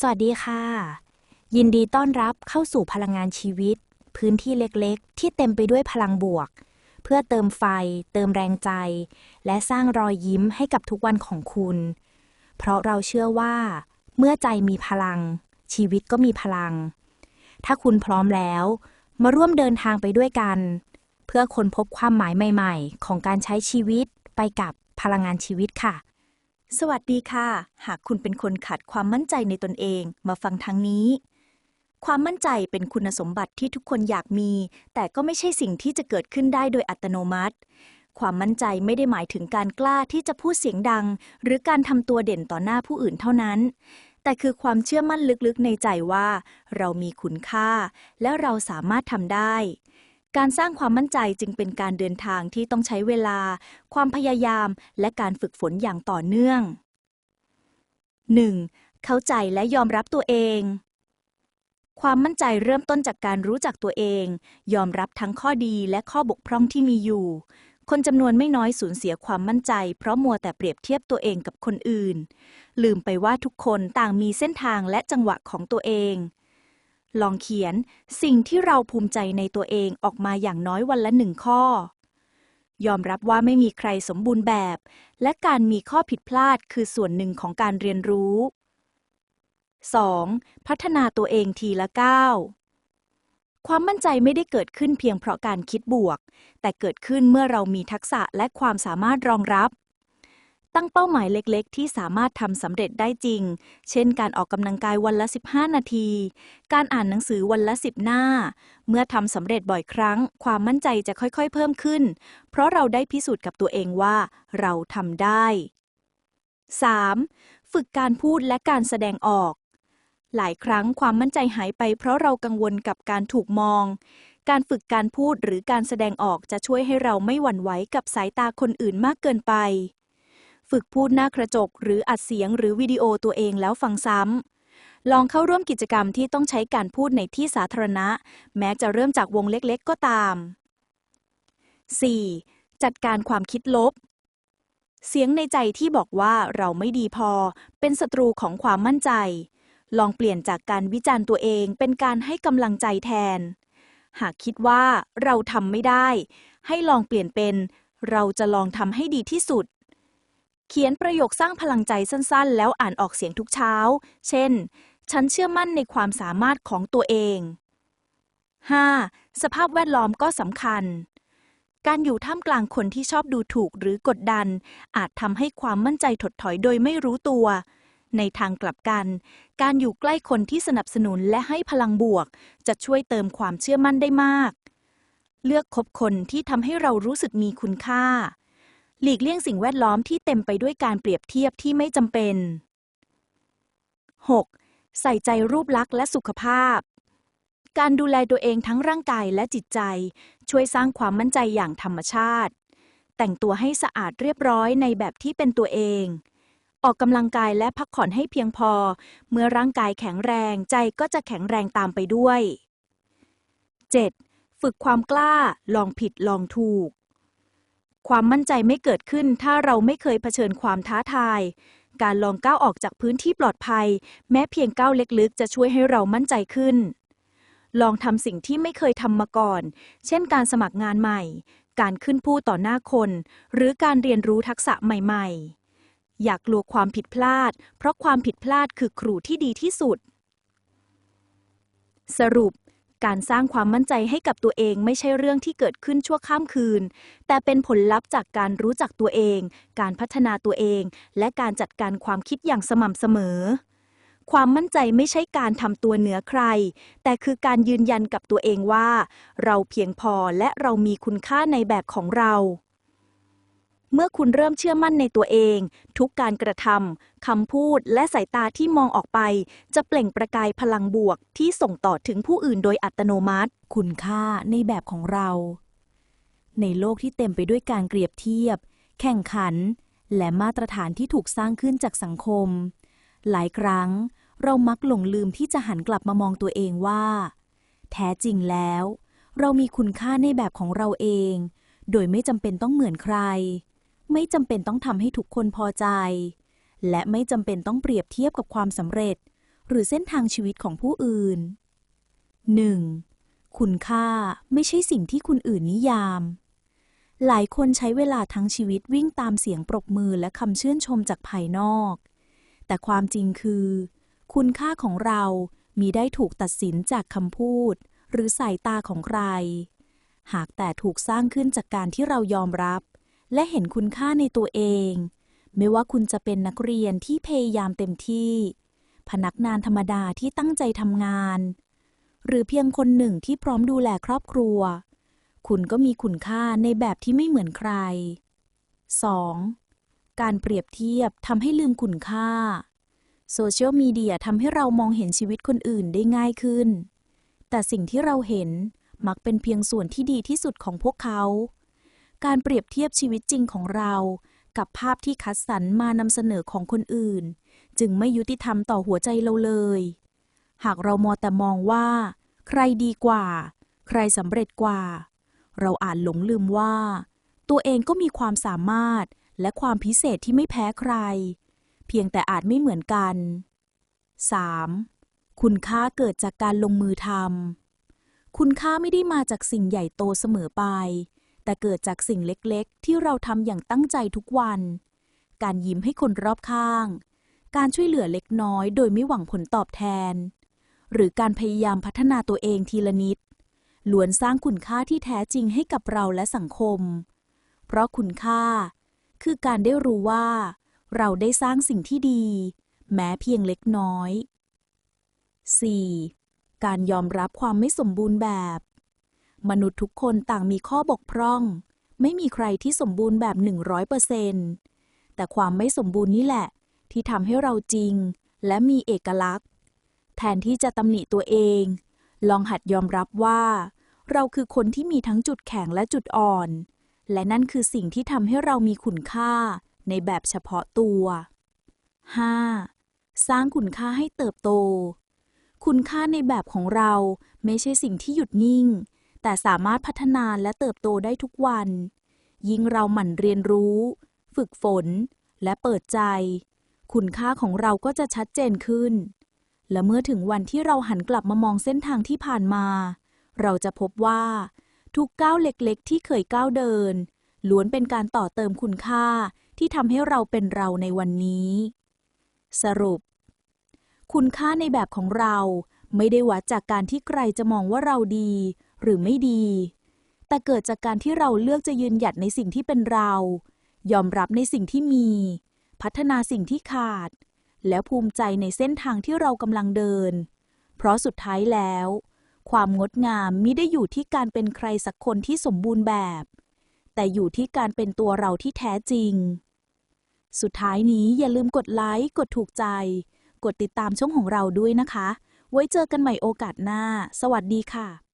สวัสดีค่ะ ยินดีต้อนรับเข้าสู่พลังงานชีวิต พื้นที่เล็กๆ ที่เต็มไปด้วยพลังบวก เพื่อเติมไฟ เติมแรงใจ และสร้างรอยยิ้มให้กับทุกวันของคุณ เพราะเราเชื่อว่า เมื่อใจมีพลัง ชีวิตก็มีพลัง ถ้าคุณพร้อมแล้ว มาร่วมเดินทางไปด้วยกัน เพื่อค้นพบความหมายใหม่ ๆ ของการใช้ชีวิตไปกับพลังงานชีวิตค่ะ สวัสดีค่ะ หากคุณเป็นคนขาดความมั่นใจในตนเอง มาฟังทางนี้ ความมั่นใจเป็นคุณสมบัติที่ทุกคนอยากมี แต่ก็ไม่ใช่สิ่งที่จะเกิดขึ้นได้โดยอัตโนมัติ ความมั่นใจไม่ได้หมายถึงการกล้าที่จะพูดเสียงดัง หรือการทำตัวเด่นต่อหน้าผู้อื่นเท่านั้น แต่คือความเชื่อมั่นลึกๆในใจว่า เรามีคุณค่า และเราสามารถทำได้ การสร้างความมั่นใจจึงเป็นการเดินทางที่ต้องใช้เวลา ความพยายาม และการฝึกฝนอย่างต่อเนื่อง 1. เข้าใจและยอมรับตัวเอง ความมั่นใจเริ่มต้นจากการรู้จักตัวเอง ยอมรับทั้งข้อดีและข้อบกพร่องที่มีอยู่ คนจำนวนไม่น้อยสูญเสียความมั่นใจ เพราะมัวแต่เปรียบเทียบตัวเองกับคนอื่น ลืมไปว่าทุกคนต่างมีเส้นทางและจังหวะของตัวเอง ลองเขียนสิ่งที่เราภูมิใจในตัวเองออกมาอย่างน้อยวันละหนึ่งข้อ ยอมรับว่าไม่มีใครสมบูรณ์แบบ และการมีข้อผิดพลาดคือส่วนหนึ่งของการเรียนรู้ 2. พัฒนาตัวเองทีละก้าวความมั่นใจไม่ได้เกิดขึ้นเพียงเพราะการคิดบวก แต่เกิดขึ้นเมื่อเรามีทักษะและความสามารถรองรับ ตั้งเป้าหมายเล็กๆ ที่สามารถทำสำเร็จได้จริง เช่นการออกกำลังกายวันละ 15 นาที การอ่านหนังสือวันละ 10 หน้า เมื่อทำสำเร็จบ่อยครั้ง ความมั่นใจจะค่อยๆ เพิ่มขึ้น เพราะเราได้พิสูจน์กับตัวเองว่า เราทำได้ 3. ฝึกการพูดและการแสดงออก หลายครั้งความมั่นใจหายไป เพราะเรากังวลกับการถูกมอง การฝึกการพูดหรือการแสดงออกจะช่วยให้เราไม่หวั่นไหวกับสายตาคนอื่นมากเกินไป ฝึกพูดหน้ากระจก หรืออัดเสียงหรือวิดีโอตัวเองแล้วฟังซ้ำ ลองเข้าร่วมกิจกรรมที่ต้องใช้การพูดในที่สาธารณะ แม้จะเริ่มจากวงเล็กๆ ก็ตาม 4. จัดการความคิดลบ เสียงในใจที่บอกว่าเราไม่ดีพอ เป็นศัตรูของความมั่นใจ ลองเปลี่ยนจากการวิจารณ์ตัวเองเป็นการให้กำลังใจแทน หากคิดว่าเราทำไม่ได้ ให้ลองเปลี่ยนเป็น เราจะลองทำให้ดีที่สุด เขียนประโยคสร้างพลังใจสั้นๆ แล้วอ่านออกเสียงทุกเช้า เช่น ฉันเชื่อมั่นในความสามารถของตัวเอง 5. สภาพแวดล้อมก็สำคัญ การอยู่ท่ามกลางคนที่ชอบดูถูกหรือกดดัน อาจทำให้ความมั่นใจถดถอยโดยไม่รู้ตัว ในทางกลับกัน การอยู่ใกล้คนที่สนับสนุนและให้พลังบวก จะช่วยเติมความเชื่อมั่นได้มาก เลือกคบคนที่ทำให้เรารู้สึกมีคุณค่า หลีกเลี่ยงสิ่งแวดล้อมที่เต็มไปด้วยการเปรียบเทียบที่ไม่จำเป็น 6. ใส่ใจรูปลักษณ์และสุขภาพ การดูแลตัวเองทั้งร่างกายและจิตใจ ช่วยสร้างความมั่นใจอย่างธรรมชาติ แต่งตัวให้สะอาดเรียบร้อยในแบบที่เป็นตัวเอง ออกกำลังกายและพักผ่อนให้เพียงพอ เมื่อร่างกายแข็งแรงใจก็จะแข็งแรงตามไปด้วย 7. ฝึกความกล้า ลองผิดลองถูก ความมั่นใจไม่เกิดขึ้นถ้าเราไม่เคยเผชิญความท้าทาย การลองก้าวออกจากพื้นที่ปลอดภัย แม้เพียงก้าวเล็กๆ จะช่วยให้เรามั่นใจขึ้น ลองทำสิ่งที่ไม่เคยทำมาก่อน เช่นการสมัครงานใหม่ การขึ้นพูดต่อหน้าคน หรือการเรียนรู้ทักษะใหม่ ๆ อย่ากกลัวความผิดพลาด เพราะความผิดพลาดคือครูที่ดีที่สุด สรุป การสร้างความมั่นใจให้กับตัวเองไม่ใช่เรื่องที่เกิดขึ้นชั่วข้ามคืน แต่เป็นผลลัพธ์จากการรู้จักตัวเอง การพัฒนาตัวเอง และการจัดการความคิดอย่างสม่ำเสมอ ความมั่นใจไม่ใช่การทำตัวเหนือใคร แต่คือการยืนยันกับตัวเองว่า เราเพียงพอและเรามีคุณค่าในแบบของเรา เมื่อคุณเริ่มเชื่อมั่นในตัวเอง ทุกการกระทำคำพูดและสายตาที่มองออกไป จะเปล่งประกายพลังบวกที่ส่งต่อถึงผู้อื่นโดยอัตโนมัติ คุณค่าในแบบของเรา ในโลกที่เต็มไปด้วยการเปรียบเทียบ แข่งขัน และมาตรฐานที่ถูกสร้างขึ้นจากสังคม หลายครั้ง เรามักหลงลืมที่จะหันกลับมามองตัวเองว่า แท้จริงแล้ว เรามีคุณค่าในแบบของเราเอง โดยไม่จำเป็นต้องเหมือนใคร ไม่จำเป็นต้องทำให้ทุกคนพอใจ และไม่จำเป็นต้องเปรียบเทียบกับความสำเร็จ หรือเส้นทางชีวิตของผู้อื่น 1. คุณค่าไม่ใช่สิ่งที่คุณอื่นนิยาม หลายคนใช้เวลาทั้งชีวิตวิ่งตามเสียงปรบมือและคำชื่นชมจากภายนอก แต่ความจริงคือ คุณค่าของเรามีได้ถูกตัดสินจากคำพูด หรือสายตาของใคร หากแต่ถูกสร้างขึ้นจากการที่เรายอมรับ และเห็นคุณค่าในตัวเอง ไม่ว่าคุณจะเป็นนักเรียนที่พยายามเต็มที่ พนักงานธรรมดาที่ตั้งใจทำงาน หรือเพียงคนหนึ่งที่พร้อมดูแลครอบครัว คุณก็มีคุณค่าในแบบที่ไม่เหมือนใคร 2. การเปรียบเทียบทำให้ลืมคุณค่าโซเชียลมีเดียทำให้เรามองเห็นชีวิตคนอื่นได้ง่ายขึ้น แต่สิ่งที่เราเห็นมักเป็นเพียงส่วนที่ดีที่สุดของพวกเขา การเปรียบเทียบชีวิตจริงของเรา กับภาพที่คัดสรรมานำเสนอของคนอื่น จึงไม่ยุติธรรมต่อหัวใจเราเลย หากเรามอแต่มองว่า ใครดีกว่า ใครสำเร็จกว่า เราอาจหลงลืมว่า ตัวเองก็มีความสามารถและความพิเศษที่ไม่แพ้ใคร เพียงแต่อาจไม่เหมือนกัน 3. คุณค่าเกิดจากการลงมือทำคุณค่าไม่ได้มาจากสิ่งใหญ่โตเสมอไป แต่เกิดจากสิ่งเล็กๆ ที่เราทำอย่างตั้งใจทุกวัน การยิ้มให้คนรอบข้าง การช่วยเหลือเล็กน้อย โดยไม่หวังผลตอบแทน หรือการพยายามพัฒนาตัวเองทีละนิดล้วนสร้างคุณค่าที่แท้จริงให้กับเราและสังคม เพราะคุณค่า คือการได้รู้ว่า เราได้สร้างสิ่งที่ดี แม้เพียงเล็กน้อย 4. การยอมรับความไม่สมบูรณ์แบบ มนุษย์ทุกคนต่างมีข้อบกพร่อง ไม่มีใครที่สมบูรณ์แบบ100%แต่ความไม่สมบูรณ์นี่แหละ ที่ทำให้เราจริง และมีเอกลักษณ์ แทนที่จะตำหนิตัวเอง ลองหัดยอมรับว่า เราคือคนที่มีทั้งจุดแข็งและจุดอ่อน และนั่นคือสิ่งที่ทำให้เรามีคุณค่าในแบบเฉพาะตัว 5. สร้างคุณค่าให้เติบโต คุณค่าในแบบของเราไม่ใช่สิ่งที่หยุดนิ่ง แต่สามารถพัฒนาและเติบโตได้ทุกวัน ยิ่งเราหมั่นเรียนรู้ ฝึกฝน และเปิดใจ คุณค่าของเราก็จะชัดเจนขึ้น และเมื่อถึงวันที่เราหันกลับมามองเส้นทางที่ผ่านมา เราจะพบว่า ทุกก้าวเล็กๆ ที่เคยก้าวเดิน ล้วนเป็นการต่อเติมคุณค่าที่ทำให้เราเป็นเราในวันนี้ สรุป คุณค่าในแบบของเราไม่ได้วัดจากการที่ใครจะมองว่าเราดี หรือไม่ดี แต่เกิดจากการที่เราเลือกจะยืนหยัดในสิ่งที่เป็นเรา ยอมรับในสิ่งที่มี พัฒนาสิ่งที่ขาด แล้วภูมิใจในเส้นทางที่เรากำลังเดิน เพราะสุดท้ายแล้ว ความงดงามมิได้อยู่ที่การเป็นใครสักคนที่สมบูรณ์แบบ แต่อยู่ที่การเป็นตัวเราที่แท้จริง สุดท้ายนี้อย่าลืมกดไลค์กดถูกใจ กดติดตามช่องของเราด้วยนะคะ ไว้เจอกันใหม่โอกาสหน้า สวัสดีค่ะ